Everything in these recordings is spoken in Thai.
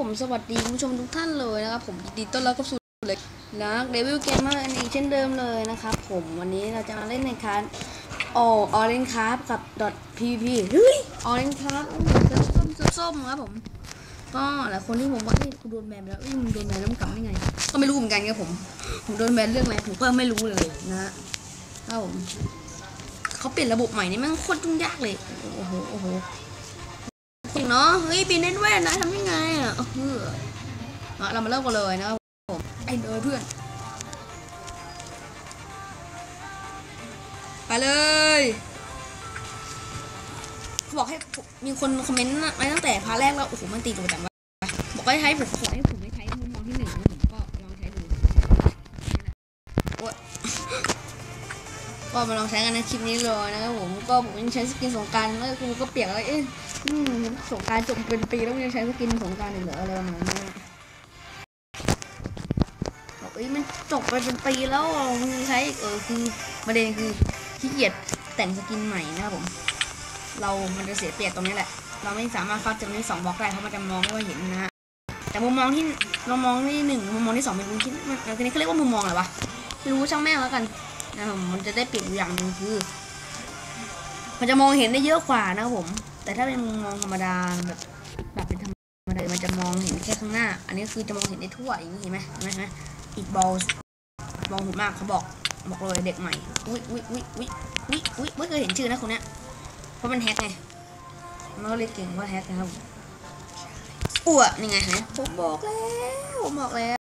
ผมสวัสดีคุณผู้ชมทุกท่านเลยนะครับผมดีต้อนรับเข้าสู่เลยนะเดวิลเกมเมอร์อันนี้เช่นเดิมเลยนะครับผมวันนี้เราจะมาเล่นในคานโอออเรนคาร์กับ .pv เฮ้ยออเรนคาร์เสื้อส้มเสื้อส้มครับผมก็หลายคนที่ผมว่าเฮ้ยกูโดนแบนไปแล้วเอ้ยมึงโดนแบนแล้วมึงกลับได้ไง ก็ไม่รู้เหมือนกันครับผมผมโดนแบนเรื่องอะไรผมก็ไม่รู้เลยนะครับผมเขาเปลี่ยนระบบใหม่นี่ม่งโคตรยุ่งยากเลยโอ้โหโอ้โห จริงเนาะ เฮ้ยปีนเล่นแว่นนะทำยังไงอะเออเรามาเริ่มกันเลยนะครับผมไอ้เดยเพื่อน ไปเลยเขาบอกให้มีคนคอมเมนต์ไว้ตั้งแต่พาร์ทแรกแล้ว โอ้โห มันตีตัวแต่ว่าบอกให้ใช้ผมขอให้ผมไม่ใช้มุมมองที่หนึ่ง ก็มาลองใช้กันในคลิปนี้เลยนะครับผมก็ผมยังใช้สกินสงกรารแล้วกูก็เปียกแล้วเอ๊ะอืมสงกรารจบเป็นปีแล้วยังใช้สกินสงกรารอีกเหรออะไรประมาณนี้บอกเอ้ยมันจบไปเป็นปีแล้วมึงยังใช้อีกเออคือประเด็นคือขี้เกียจแต่งสกินใหม่นะครับผม เรามันจะเสียเปรียบตรงนี้แหละ เราไม่สามารถเข้าจะมีสองบล็อกได้เพราะมันจะมองไม่ค่อยเห็นนะฮะแต่มุมมองที่เรามองที่หนึ่งมุมมองที่สองเป็นมุมที่มันอันนี้เขาเรียกว่ามุมมองอะไรวะไม่รู้ช่างแม่งแล้วกัน มมันจะได้เปรียบอยู่อย่างหนึ่งคือ มันจะมองเห็นได้เยอะกว่านะครับผม แต่ถ้าเป็นมุมมองธรรมดาแบบแบบเป็นธรรมดา มันจะมองเห็นแค่ข้างหน้า อันนี้คือจะมองเห็นได้ทั่วอย่างนี้เห็นไหมเห็นไหมอีกบอลมองถูกมากเขาบอกบอกเลยเด็กใหม่ อุ้ยอุ้ยอุ้ยอุ้ยอุ้ยอุ้ยไม่เคยเห็นชื่อนะคนเนี้ย เพราะมันแฮกไง มันก็เลยเก่งว่าแฮกนะครับอ้วนี่ไงเห็นไหมผมบอกแล้ว ผมบอกแล้ว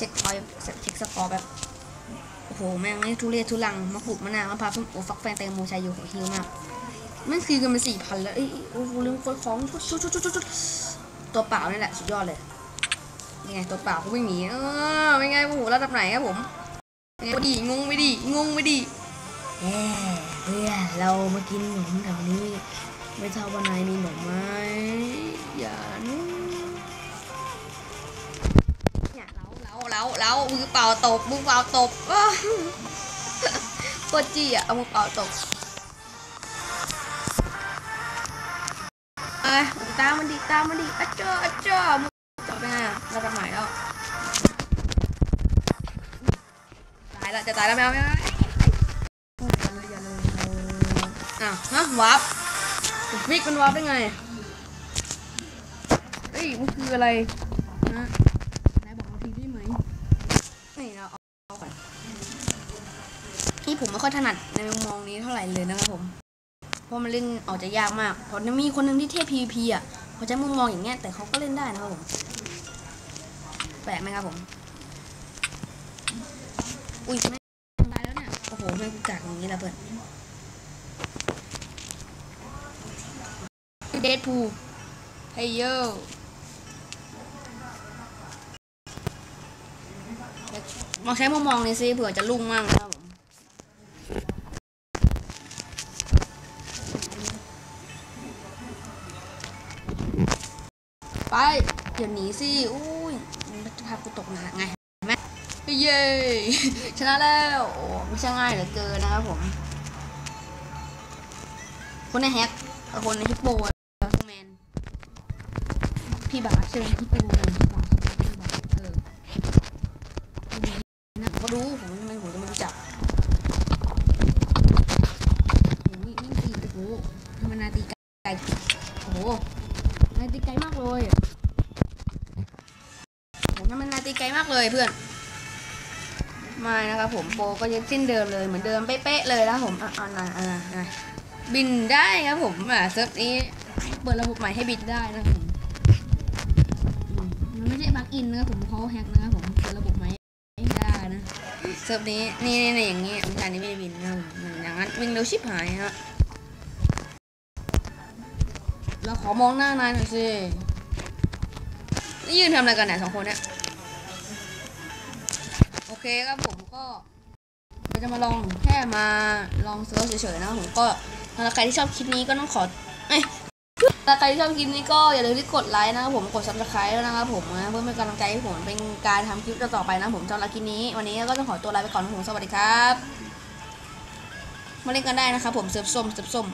ช็คพอยต์เช็คสกอร์แบบ โอ้โห แม่งนี่ทุเรศทุลังมาปลูกมะนาวมะพร้าวส้มโอฟักแฟนแตงโมชายโยโหฮิวมากม่งคือกันเป็นสี่พันแล้วเอ้ยโอ้โหลืมกดของชุดชุดชุดชุดชุดตัวเปล่านี่แหละสุดยอดเลยนี่ไงตัวเปล่าเขาวิ่งหนีเออเป็นไงโอ้โหระดับไหนครับผมไงดีงงไม่ดีงงไม่ดีเอ้เพื่อเรามากินขนมแถวนี้ ไม่ทราบว่านายมีขนมไหมอย่านู้ เราเราเราเรามือเปล่าตบมือเปล่าตบอ้าวโคตรจี้อะเอามือเปล่าตบเอ้ยตามมันดิตามมันดิอัจเจ้าอัจเจ้ามือจบไปไงอะระดับไหนแล้วตายละจะตายแล้วแมวแมวอย่าเลยอย่าเลยอ้าวฮะวาร์ปวิกมันวาร์ปได้ไงเฮ้ยมันคืออะไรนะ ผมไม่ค่อยถนัดในมุมมองนี้เท่าไหร่เลยนะครับผม เพราะมันเล่นออกจะยากมาก เพราะมีคนหนึ่งที่เทพ PVP อะเขาใช้มุมมองอย่างเงี้ยแต่เขาก็เล่นได้นะครับผม แปลกไหมครับผม อุ้ยไม่ตายแล้วเนี่ย โอ้โหไม่กูจากอย่างนี้แล้วเพื่อนเดดพูเฮ้ยโยลองใช้มุมมองนี้สิเผื่อจะลุ่งมั่งนะครับ เดี๋ยวหนีสิ อุ้ยมันจะพากูตกหนักไงไหมเย้ชนะแล้ว โอ้ไม่ใช่ง่ายเหลือเกินนะครับผม คนในแฮกคนในฮิปโปแมนพี่บาสใช่ไหมฮิปโปนพี่บาเออนะก็รู้ผมไม่ผมจะไม่รู้จักโอ้ยนี่ตีโอ้โหทำไมนาตีไกลโอ้โห นายตีไกลมากเลยผมทำมันนาย ตีไกลมากเลยเพื่อน ไม่นะครับผมโปก็ยังสิ้นเดิมเลยเหมือนเดิมเป๊ะๆเลยนะครับผมอะอะอะอะบินได้ครับผมอะเซิร์ฟนี้เปิดระบบใหม่ให้บินได้นะครับผมมันไม่ใช่บั๊กอินนะครับผมเขาแฮกนะครับผมเปิดระบบใหม่ได้นะเซิร์ฟนี้นี่นี่นี่อย่างงี้วิชานี้ไม่ได้บินนะมันอย่างนั้นวิ่งเร็วชิบหายฮะเราขอมองหน้านายหน่อยสินี่ยืนทำอะไรกันเนี่ยสองคนเนี่ย โอเคครับผมก็เราจะมาลองแค่มาลองเซิร์ชเฉยๆนะผมก็ถ้าใครที่ชอบคลิปนี้ก็ต้องขอเอ้ยถ้าใครที่ชอบคลิปนี้ก็อย่าลืมที่กดไลค์นะครับผมกดซับสไครต์ด้วนะครับผมนะเพื่อเป็นกำลังใจให้ผมเป็นการทำคลิปต่อๆไปนะผมสำหรับคลิปนี้ วันนี้ก็ต้องขอตัวลาไปก่อนนะผมสวัสดีครับมาเล่นกันได้นะครับผมเซิร์ฟส้มเซิร์ฟส้ม